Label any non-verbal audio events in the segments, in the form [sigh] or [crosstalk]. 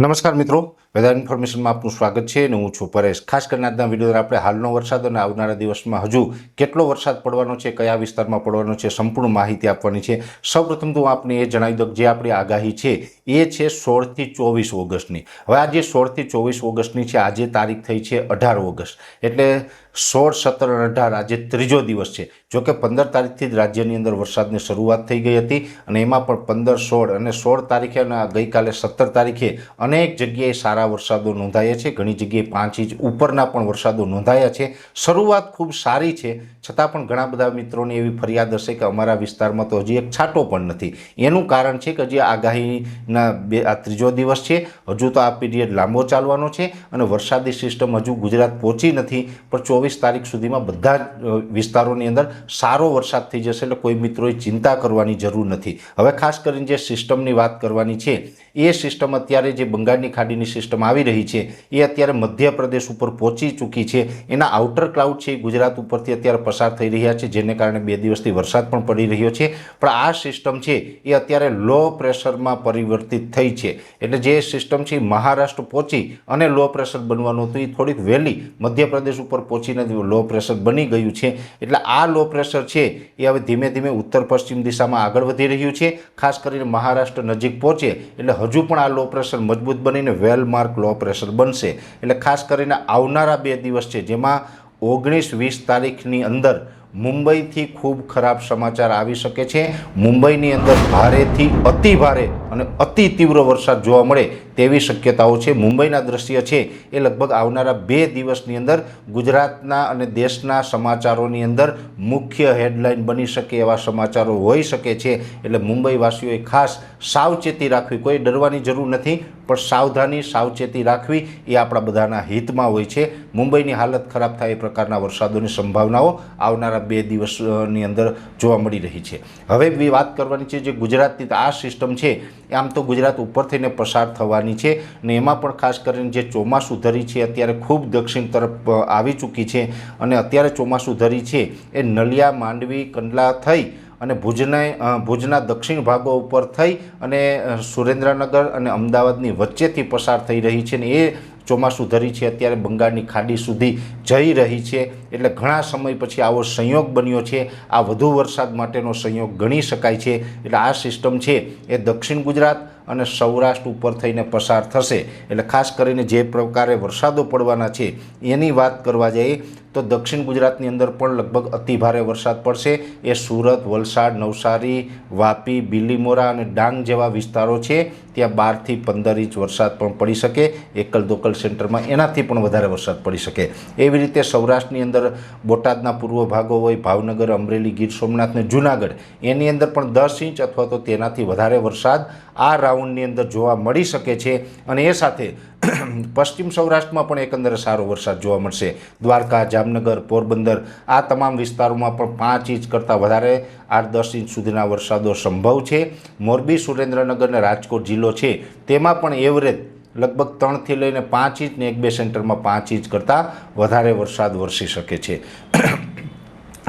નમસ્કાર મિત્રો. વેધર ઇન્ફોર્મેશનમાં આપનું સ્વાગત છે અને હું છું પરેશ. ખાસ કરીને આજના વીડિયો આપણે હાલનો વરસાદ અને આવનારા દિવસમાં હજુ કેટલો વરસાદ પડવાનો છે, કયા વિસ્તારમાં પડવાનો છે, સંપૂર્ણ માહિતી આપવાની છે. સૌપ્રથમ તો હું એ જણાવી દઉં જે આપણી આગાહી છે, એ છે સોળથી ચોવીસ ઓગસ્ટની. હવે આજે સોળથી ચોવીસ ઓગસ્ટની છે, આજે તારીખ થઈ છે અઢાર ઓગસ્ટ. એટલે સોળ, સત્તર અને અઢાર આજે ત્રીજો દિવસ છે. જોકે પંદર તારીખથી જ રાજ્યની અંદર વરસાદની શરૂઆત થઈ ગઈ હતી અને એમાં પણ પંદર, સોળ અને સોળ તારીખે અને ગઈકાલે સત્તર તારીખે અનેક જગ્યાએ સારા વરસાદો નોંધાયા છે. ઘણી જગ્યાએ પાંચ ઇંચ ઉપરના પણ વરસાદો નોંધાયા છે. શરૂઆત ખૂબ સારી છે. છતાં પણ ઘણા બધા મિત્રોની એવી ફરિયાદ હશે કે અમારા વિસ્તારમાં તો હજી એક છાંટો પણ નથી. એનું કારણ છે કે હજી આગાહીના બે, આ ત્રીજો દિવસ છે. હજુ તો આ પીરિયડ લાંબો ચાલવાનો છે અને વરસાદી સિસ્ટમ હજુ ગુજરાત પહોંચી નથી. પણ ચોવીસ તારીખ સુધીમાં બધા જ વિસ્તારોની અંદર સારો વરસાદ થઈ જશે એટલે કોઈ મિત્રોએ ચિંતા કરવાની જરૂર નથી. હવે ખાસ કરીને જે સિસ્ટમની વાત કરવાની છે, એ સિસ્ટમ અત્યારે જે બંગાળની ખાડીની સિસ્ટમ આવી રહી છે. એ અત્યારે મધ્યપ્રદેશ ઉપર પહોંચી ચૂકી છે. એના આઉટર ક્લાઉડ છે એ ગુજરાત ઉપરથી અત્યારે પસાર થઈ રહ્યા છે, જેને કારણે બે દિવસથી વરસાદ પણ પડી રહ્યો છે. પણ આ સિસ્ટમ છે એ અત્યારે લો પ્રેશરમાં પરિવર્તિત થઈ છે. એટલે જે સિસ્ટમ છે મહારાષ્ટ્ર પહોંચી અને લો પ્રેશર બનવાનું હતું, એ થોડીક વહેલી મધ્યપ્રદેશ ઉપર પહોંચીને લો પ્રેશર બની ગયું છે. એટલે આ લો પ્રેશર છે એ હવે ધીમે ધીમે ઉત્તર પશ્ચિમ દિશામાં આગળ વધી રહ્યું છે. ખાસ કરીને મહારાષ્ટ્ર નજીક પહોંચે એટલે હજુ પણ આ લો પ્રેશર મજબૂત બનીને વેલ માર્ક લો પ્રેશર બનશે. એટલે ખાસ કરીને આવનારા બે દિવસ છે, જેમાં ઓગણીસ વીસ તારીખની અંદર મુંબઈથી ખૂબ ખરાબ સમાચાર આવી શકે છે. મુંબઈની અંદર ભારેથી અતિ ભારે અને અતિ તીવ્ર વરસાદ જોવા મળે તેવી શક્યતાઓ છે. મુંબઈના દ્રશ્ય છે એ લગભગ આવનારા બે દિવસની અંદર ગુજરાતના અને દેશના સમાચારોની અંદર મુખ્ય હેડલાઇન બની શકે એવા સમાચારો હોઈ શકે છે. એટલે મુંબઈવાસીઓએ ખાસ સાવચેતી રાખવી. કોઈ ડરવાની જરૂર નથી, પણ સાવધાની સાવચેતી રાખવી એ આપણા બધાના હિતમાં હોય છે. મુંબઈની હાલત ખરાબ થાય એ પ્રકારના વરસાદોની સંભાવનાઓ આવનારા બે દિવસની અંદર જોવા મળી રહી છે. હવે વાત કરવાની છે જે ગુજરાતની આ સિસ્ટમ છે, આમ તો ગુજરાત ઉપર થઈને પસાર થવાની છે ને એમાં પણ ખાસ કરીને જે ચોમાસું ધરી છે અત્યારે ખૂબ દક્ષિણ તરફ આવી ચૂકી છે અને અત્યારે ચોમાસું ધરી છે એ નલિયા, માંડવી, કંડલા થઈ અને ભુજને ભુજના દક્ષિણ ભાગો ઉપર થઈ અને સુરેન્દ્રનગર અને અમદાવાદની વચ્ચેથી પસાર થઈ રહી છે ને એ ચોમાસું ધરી છે અત્યારે બંગાળની ખાડી સુધી જઈ રહી છે. એટલે ઘણા સમય પછી આવો સંયોગ બન્યો છે. આ વધુ વરસાદ માટેનો સંયોગ ગણી શકાય છે. એટલે આ સિસ્ટમ છે એ દક્ષિણ ગુજરાત અને સૌરાષ્ટ્ર ઉપર થઈને પસાર થશે. એટલે ખાસ કરીને જે પ્રકારે વરસાદો પડવાના છે, એની વાત કરવા જઈએ તો દક્ષિણ ગુજરાતની અંદર પણ લગભગ અતિભારે વરસાદ પડશે. એ સુરત, વલસાડ, નવસારી, વાપી, બિલીમોરા અને ડાંગ જેવા વિસ્તારો છે. ત્યાં બારથી પંદર ઇંચ વરસાદ પણ પડી શકે. એકલ દોકલ સેન્ટરમાં એનાથી પણ વધારે વરસાદ પડી શકે. એવી રીતે સૌરાષ્ટ્રની અંદર બોટાદના પૂર્વ ભાગો હોય, ભાવનગર, અમરેલી, ગીર સોમનાથ ને જુનાગઢ, એની અંદર પણ દસ ઇંચ અથવા તો તેનાથી વધારે વરસાદ આ રાઉન્ડની અંદર જોવા મળી શકે છે અને એ સાથે [clears throat] પશ્ચિમ સૌરાષ્ટ્રમાં પણ એકંદરે સારો વરસાદ જોવા મળશે. દ્વારકા, જામનગર, પોરબંદર આ તમામ વિસ્તારોમાં પણ પાંચ ઇંચ કરતાં વધારે આઠ દસ ઇંચ સુધીના વરસાદો સંભવ છે. મોરબી, સુરેન્દ્રનગર અને રાજકોટ જિલ્લો છે. તેમાં પણ એવરેજ લગભગ ત્રણથી લઈને પાંચ ઇંચ ને એક બે સેન્ટરમાં પાંચ ઇંચ કરતાં વધારે વરસાદ વરસી શકે છે.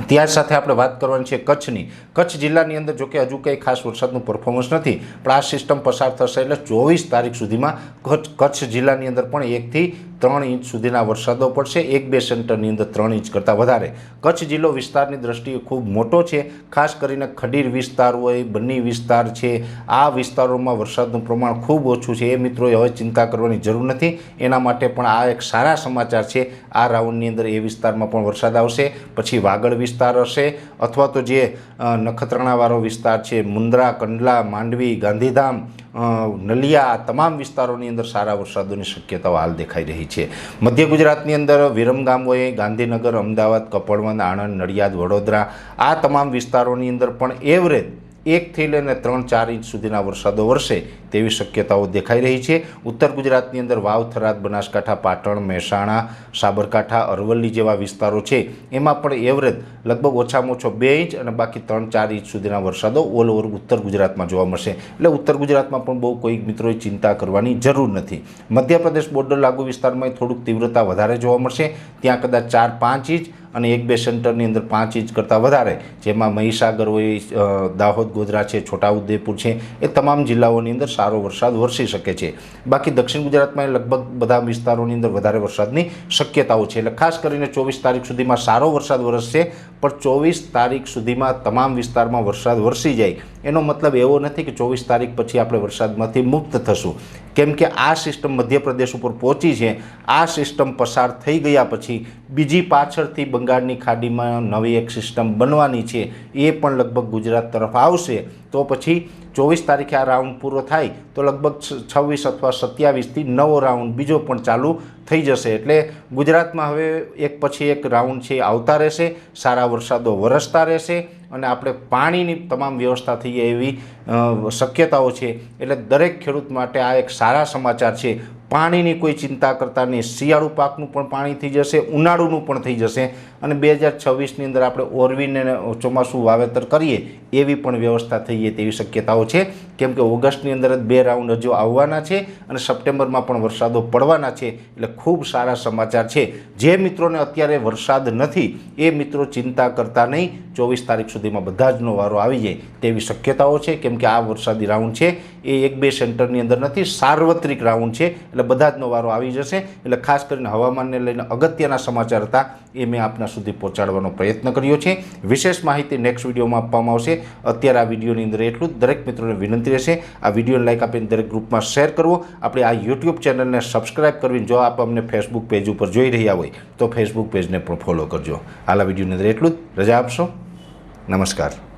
ત્યાર સાથે આપણે વાત કરવાની છે કચ્છની. કચ્છ જિલ્લાની અંદર જોકે હજુ કંઈ ખાસ વરસાદનું પરફોર્મન્સ નથી, પણ આ સિસ્ટમ પસાર થશે એટલે ચોવીસ તારીખ સુધીમાં કચ્છ કચ્છ જિલ્લાની અંદર પણ એકથી ત્રણ ઇંચ સુધીના વરસાદો પડશે. એક બે સેન્ટરની અંદર ત્રણ ઇંચ કરતાં વધારે. કચ્છ જિલ્લો વિસ્તારની દ્રષ્ટિએ ખૂબ મોટો છે. ખાસ કરીને ખડીર વિસ્તાર હોય, બન્ની વિસ્તાર છે. આ વિસ્તારોમાં વરસાદનું પ્રમાણ ખૂબ ઓછું છે. એ મિત્રોએ હવે ચિંતા કરવાની જરૂર નથી. એના માટે પણ આ એક સારા સમાચાર છે. આ રાઉન્ડની અંદર એ વિસ્તારમાં પણ વરસાદ આવશે. પછી વાગડ વિસ્તાર હશે અથવા તો જે નખત્રાણાવાળો વિસ્તાર છે. મુન્દ્રા, કંડલા, માંડવી, ગાંધીધામ નલિયા તમામ વિસ્તારોની અંદર સારા વરસાદોની શક્યતાઓ હાલ દેખાઈ રહી છે. મધ્ય ગુજરાતની અંદર વિરમગામોએ ગાંધીનગર, અમદાવાદ, કપડવંદ, આણંદ, નડિયાદ, વડોદરા આ તમામ વિસ્તારોની અંદર પણ એવરેજ એકથી લઈને ત્રણ ચાર ઇંચ સુધીના વરસાદો વરસે તેવી શક્યતાઓ દેખાઈ રહી છે. ઉત્તર ગુજરાતની અંદર વાવ, થરાદ, બનાસકાંઠા, પાટણ, મહેસાણા, સાબરકાંઠા, અરવલ્લી જેવા વિસ્તારો છે. એમાં પણ એવરેજ લગભગ ઓછામાં ઓછો બે ઇંચ અને બાકી ત્રણ ચાર ઇંચ સુધીના વરસાદો ઓલ ઓવર ઉત્તર ગુજરાતમાં જોવા મળશે. એટલે ઉત્તર ગુજરાતમાં પણ બહુ કોઈ મિત્રોએ ચિંતા કરવાની જરૂર નથી. મધ્યપ્રદેશ બોર્ડર લાગુ વિસ્તારમાં થોડુંક તીવ્રતા વધારે જોવા મળશે. ત્યાં કદાચ ચાર પાંચ ઇંચ અને એક બે સેન્ટરની અંદર પાંચ ઇંચ કરતાં વધારે. જેમાં મહીસાગર હોય દાહોદ, ગોધરા છે, છોટાઉદેપુર છે, એ તમામ જિલ્લાઓની અંદર સારો વરસાદ વરસી શકે છે. બાકી દક્ષિણ ગુજરાતમાં લગભગ બધા વિસ્તારોની અંદર વધારે વરસાદની શક્યતાઓ છે. એટલે ખાસ કરીને ચોવીસ તારીખ સુધીમાં સારો વરસાદ વરસશે, પણ ચોવીસ તારીખ સુધીમાં તમામ વિસ્તારમાં વરસાદ વરસી જાય. એનો મતલબ એવો નથી કે ચોવીસ તારીખ પછી આપણે વરસાદમાંથી મુક્ત થશું. કેમ કે આ સિસ્ટમ મધ્યપ્રદેશ ઉપર પહોંચી છે. આ સિસ્ટમ પસાર થઈ ગયા પછી બીજી પાછળથી બંગાળની ખાડીમાં નવી એક સિસ્ટમ બનવાની છે. એ પણ લગભગ ગુજરાત તરફ આવશે. તો પછી ચોવીસ તારીખે આ રાઉન્ડ પૂરો થાય તો લગભગ છવ્વીસ અથવા સત્યાવીસથી નવો રાઉન્ડ બીજો પણ ચાલુ થઈ જશે. એટલે ગુજરાતમાં હવે એક પછી એક રાઉન્ડ છે, આવતા રહેશે. સારા વરસાદો વરસતા રહેશે. અને આપણે પાણીની તમામ વ્યવસ્થા થઈ એવી શક્યતાઓ છે. એટલે દરેક ખેડૂત માટે આ એક સારા સમાચાર છે. પાણીની કોઈ ચિંતા કરતા નહીં. શિયાળુ પાકનું પણ પાણી થઈ જશે, ઉનાળુનું પણ થઈ જશે. અને બે હજાર છવ્વીસની અંદર આપણે ઓરવીને ચોમાસું વાવેતર કરીએ, એવી પણ વ્યવસ્થા થઈ જાય તેવી શક્યતાઓ છે. કેમ કે ઓગસ્ટની અંદર જ બે રાઉન્ડ હજુ આવવાના છે અને સપ્ટેમ્બરમાં પણ વરસાદો પડવાના છે. એટલે ખૂબ સારા સમાચાર છે. જે મિત્રોને અત્યારે વરસાદ નથી, એ મિત્રો ચિંતા કરતા નહીં. ચોવીસ તારીખ સુધીમાં બધા જનો વારો આવી જાય તેવી શક્યતાઓ છે. કેમ કે આ વરસાદી રાઉન્ડ છે. એ એક બે સેન્ટરની અંદર નથી, સાર્વત્રિક રાઉન્ડ છે. એટલે બધા જનો વારો આવી જશે. એટલે ખાસ કરીને હવામાનને લઈને અગત્યના સમાચાર હતા એ મેં આપના સુધી પહોંચાડવાનો પ્રયત્ન કર્યો છે. વિશેષ માહિતી નેક્સ્ટ વિડીયોમાં આપવામાં આવશે. અત્યારે આ વિડીયોની અંદર એટલું જ. દરેક મિત્રોને વિનંતી રહેશે, આ વિડીયોને લાઈક આપીને દરેક ગ્રુપમાં શેર કરવો. આપણે આ યુટ્યુબ ચેનલને સબસ્ક્રાઇબ કરવી જો આપ અમને ફેસબુક પેજ ઉપર જોઈ રહ્યા હોય, તો ફેસબુક પેજને પણ ફોલો કરજો. હાલ આ વિડીયોની અંદર એટલું જ. રજા આપશો. નમસ્કાર.